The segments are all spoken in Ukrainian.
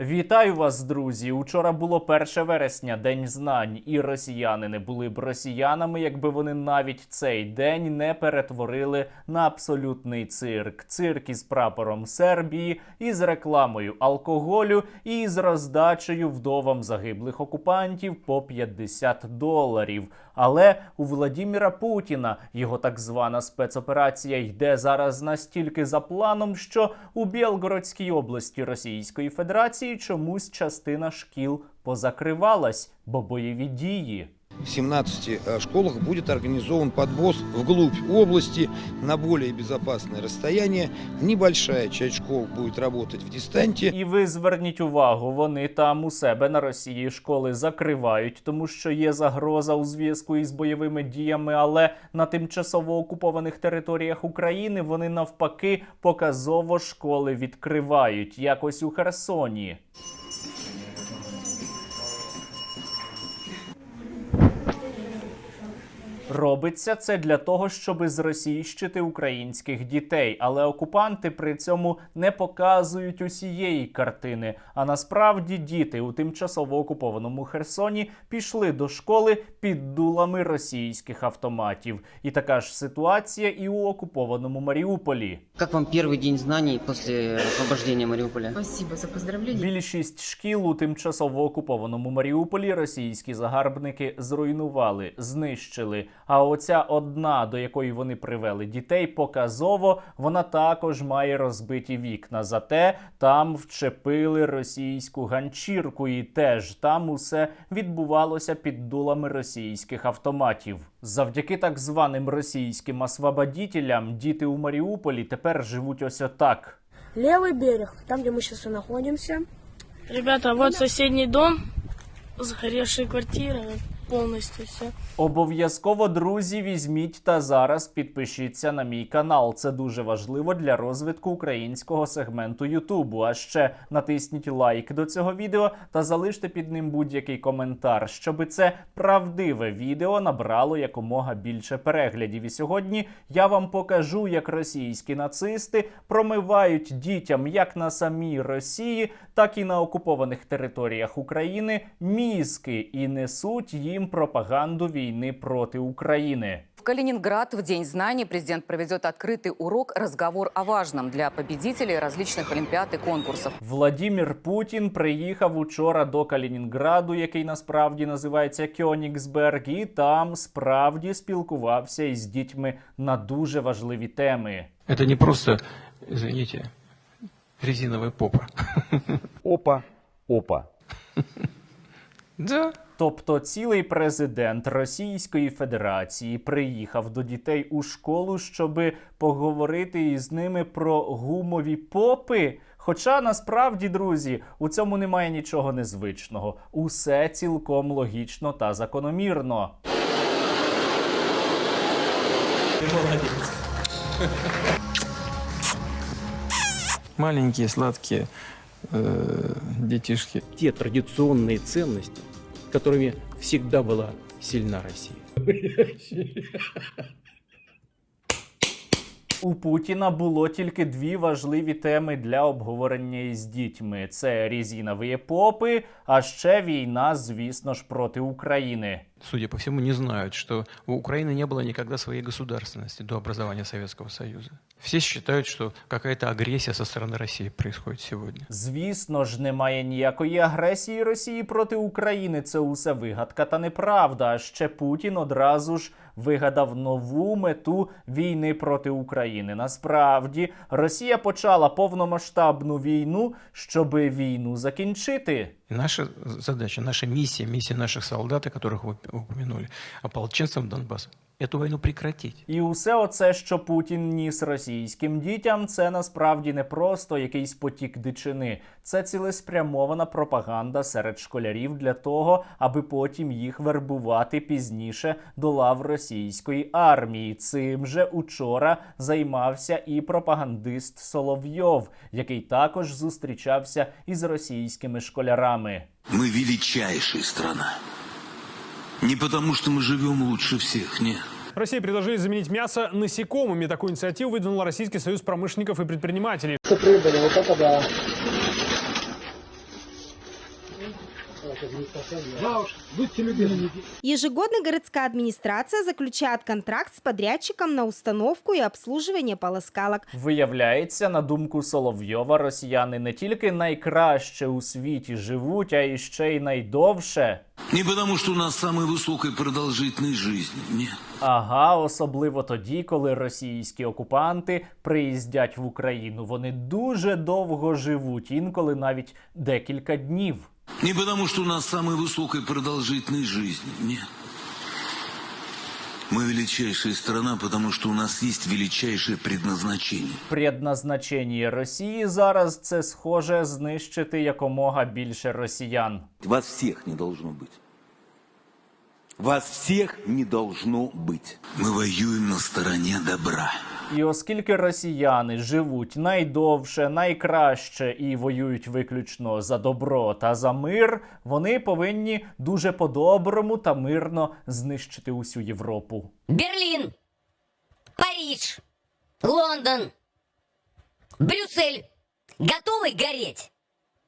Вітаю вас, друзі! Учора було 1 вересня, день знань, і росіяни не були б росіянами, якби вони навіть цей день не перетворили на абсолютний цирк. Цирк із прапором Сербії, із рекламою алкоголю і з роздачею вдовам загиблих окупантів по 50 доларів. Але у Владіміра Путіна його так звана спецоперація йде зараз настільки за планом, що у Білгородській області Російської Федерації чомусь частина шкіл позакривалась, бо бойові дії. В 17 э, школах будет организован подбос вглубь области на более безопасное расстояние. Небольшая часть школ будет работать в дистанте. І ви зверніть увагу, вони там у себе на Росії школи закривають, тому що є загроза у зв'язку із бойовими діями. Але на тимчасово окупованих територіях України вони навпаки показово школи відкривають, якось у Херсоні. Робиться це для того, щоб зросійщити українських дітей, але окупанти при цьому не показують усієї картини. А насправді діти у тимчасово окупованому Херсоні пішли до школи під дулами російських автоматів. І така ж ситуація і у окупованому Маріуполі. Как вам первый день знаний после освобождения Мариуполя? Спасибо за поздравления. Більшість шкіл у тимчасово окупованому Маріуполі російські загарбники зруйнували, знищили. А оця одна, до якої вони привели дітей, показово вона також має розбиті вікна. Зате там вчепили російську ганчірку, і теж там усе відбувалося під дулами російських автоматів. Завдяки так званим російським освободітелям діти у Маріуполі тепер живуть ось отак. Левый берег, там, где мы сейчас и находимся. Ребята, вот соседний дом, сгоревшие квартиры, полностью все. Обов'язково, друзі, візьміть та зараз підпишіться на мій канал. Це дуже важливо для розвитку українського сегменту Ютубу. А ще натисніть лайк до цього відео та залиште під ним будь-який коментар, щоби це правдиве відео набрало якомога більше переглядів. І сьогодні я вам покажу, як російські нацисти промивають дітям як на самій Росії, так і на окупованих територіях України мізки і несуть їм пропаганду війни проти України. В Калининград в День знаний президент проведет открытый урок «Разговор о важном» для победителей различных олимпиад и конкурсов. Владімір Путін приїхав учора до Калінінграду, який насправді називається Кьонігсберг, і там справді спілкувався із дітьми на дуже важливі теми. Это не просто, извините, резиновая попа. Опа, опа. Да. Тобто цілий президент Російської Федерації приїхав до дітей у школу, щоби поговорити із ними про гумові попи. Хоча насправді, друзі, у цьому немає нічого незвичного. Усе цілком логічно та закономірно. Маленькие сладкие э, детишки. Те традиционные ценности, которыми всегда была сильна Россия. У Путіна було тільки дві важливі теми для обговорення із дітьми: це різінові попи, а ще війна, звісно ж, проти України Судя по всему, не знают, что у Украины не было никогда своей государственности до образования Советского Союза. Все считают, что какая-то агрессия со стороны России происходит сегодня. Звісно ж, немає ніякої агресії Росії проти України. Це усе вигадка та неправда. А ще Путін одразу ж вигадав нову мету війни проти України. Насправді, Росія почала повномасштабну війну, щоби війну закінчити. И наша задача, наша миссия, миссия наших солдат, о которых вы упомянули, ополченцев Донбасса, эту войну прекратить. І усе оце, що Путін ніс російським дітям, це насправді не просто якийсь потік дичини. Це цілеспрямована пропаганда серед школярів для того, аби потім їх вербувати пізніше до лав російської армії. Цим же учора займався і пропагандист Соловйов, який також зустрічався із російськими школярами. Мы величайшая страна. Не потому, что мы живем лучше всех, нет. России предложили заменить мясо насекомыми. Такую инициативу выдвинул Российский союз промышленников и предпринимателей. Ежегодно городская администрация заключает контракт с подрядчиком на установку и обслуживание полоскалок. Виявляється, на думку Соловйова, росіяни не тільки найкраще у світі живуть, а і ще й найдовше. Не потому, что у нас самая высокая продолжительность жизни. Нет. Ага, особливо тоді, коли російські окупанти приїздять в Україну. Вони дуже довго живуть, інколи навіть декілька днів. Не потому, что у нас самая высокая продолжительность жизни. Нет. Мы величайшая страна, потому что у нас есть величайшее предназначение. Предназначення Росії зараз це схоже знищити якомога більше росіян. Вас всех не должно быть. Вас всех не должно быть. Мы воюем на стороне добра. І оскільки росіяни живуть найдовше, найкраще і воюють виключно за добро та за мир, вони повинні дуже по-доброму та мирно знищити усю Європу. Берлін, Париж, Лондон, Брюссель Готовий гореть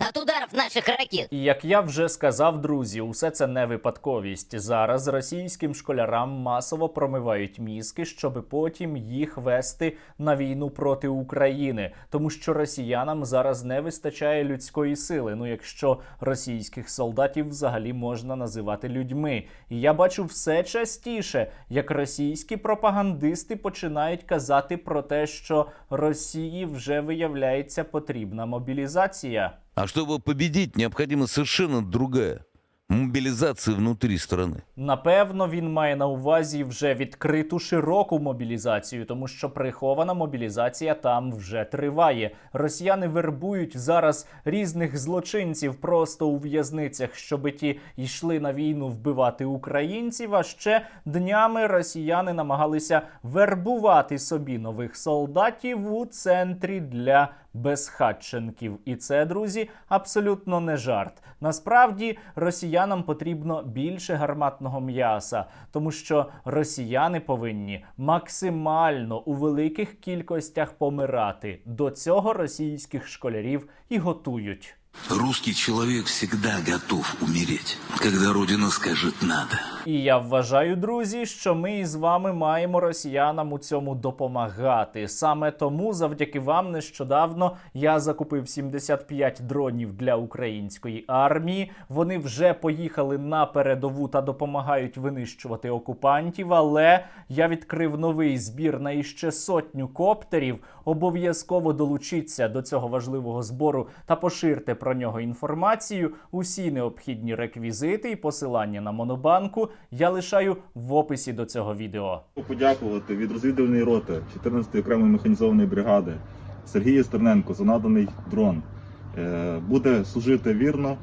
от ударов наших ракет? Як я вже сказав, друзі, усе це не випадковість. Зараз російським школярам масово промивають мізки, щоб потім їх вести на війну проти України, тому що росіянам зараз не вистачає людської сили. Ну якщо російських солдатів взагалі можна називати людьми. І я бачу все частіше, як російські пропагандисти починають казати про те, що Росії вже виявляється потрібна мобілізація. А чтобы победить, необходима совершенно другая мобилизация внутри страны. Напевно, він має на увазі вже відкриту широку мобілізацію, тому що прихована мобілізація там вже триває. Росіяни вербують зараз різних злочинців просто у в'язницях, щоби ті йшли на війну вбивати українців. А ще днями росіяни намагалися вербувати собі нових солдатів у центрі для безхатченків. І це, друзі, абсолютно не жарт. Насправді росіянам потрібно більше гарматного м'яса, тому що росіяни повинні максимально у великих кількостях помирати. До цього російських школярів і готують. Русский человек всегда готов умереть, когда Родина скажет «надо». І я вважаю, друзі, що ми із вами маємо росіянам у цьому допомагати. Саме тому, завдяки вам, нещодавно я закупив 75 дронів для української армії. Вони вже поїхали на передову та допомагають винищувати окупантів. Але я відкрив новий збір на іще сотню коптерів. Обов'язково долучіться до цього важливого збору та поширте про нього інформацію. Усі необхідні реквізити і посилання на монобанку я лишаю в описі до цього відео. Подякувати від розвідувальної роти 14-ї окремої механізованої бригади Сергію Стерненко за наданий дрон. Е, Буде служити вірно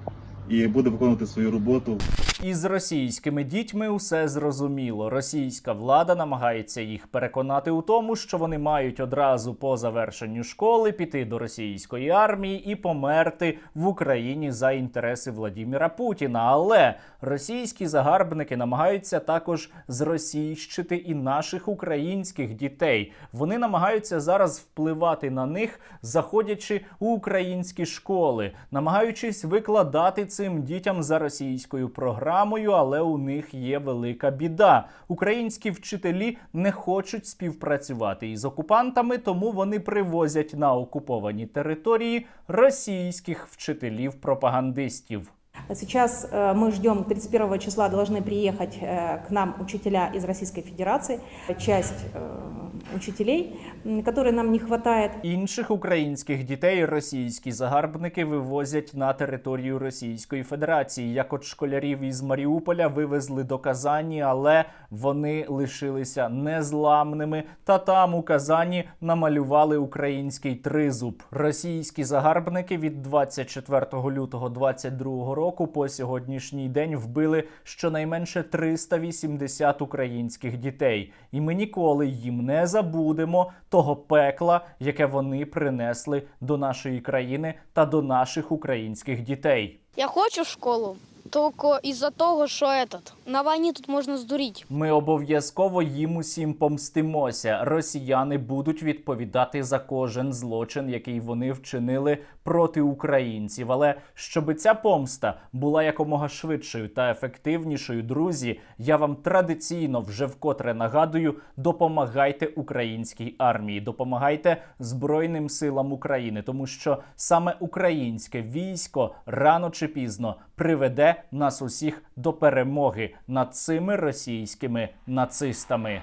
і буде виконувати свою роботу. Із російськими дітьми усе зрозуміло. Російська влада намагається їх переконати у тому, що вони мають одразу по завершенню школи піти до російської армії і померти в Україні за інтереси Владіміра Путіна. Але російські загарбники намагаються також зросійщити і наших українських дітей. Вони намагаються зараз впливати на них, заходячи у українські школи, намагаючись викладати цим дітям за російською програмою, але у них є велика біда. Українські вчителі не хочуть співпрацювати із окупантами, тому вони привозять на окуповані території російських вчителів-пропагандистів. Сейчас э, мы ждем 31 числа должны приехать э, к нам учителя из Российской Федерации. Часть э, учителей, которые нам не хватает. Інших українських дітей російські загарбники вивозять на територію Російської Федерації. Як от школярів із Маріуполя вивезли до Казані, але вони лишилися незламними. Та там у Казані намалювали український тризуб. Російські загарбники від 24 лютого 22 року по сьогоднішній день вбили щонайменше 380 українських дітей, і ми ніколи їм не забудемо того пекла, яке вони принесли до нашої країни та до наших українських дітей. Я хочу школу, тільки із-за того, що этот, на войне тут можно сдурить. Ми обов'язково їм усім помстимося. Росіяни будуть відповідати за кожен злочин, який вони вчинили проти українців. Але щоб ця помста була якомога швидшою та ефективнішою, друзі, я вам традиційно вже вкотре нагадую: допомагайте українській армії, допомагайте Збройним силам України, тому що саме українське військо рано чи пізно приведе нас усіх до перемоги над цими російськими нацистами.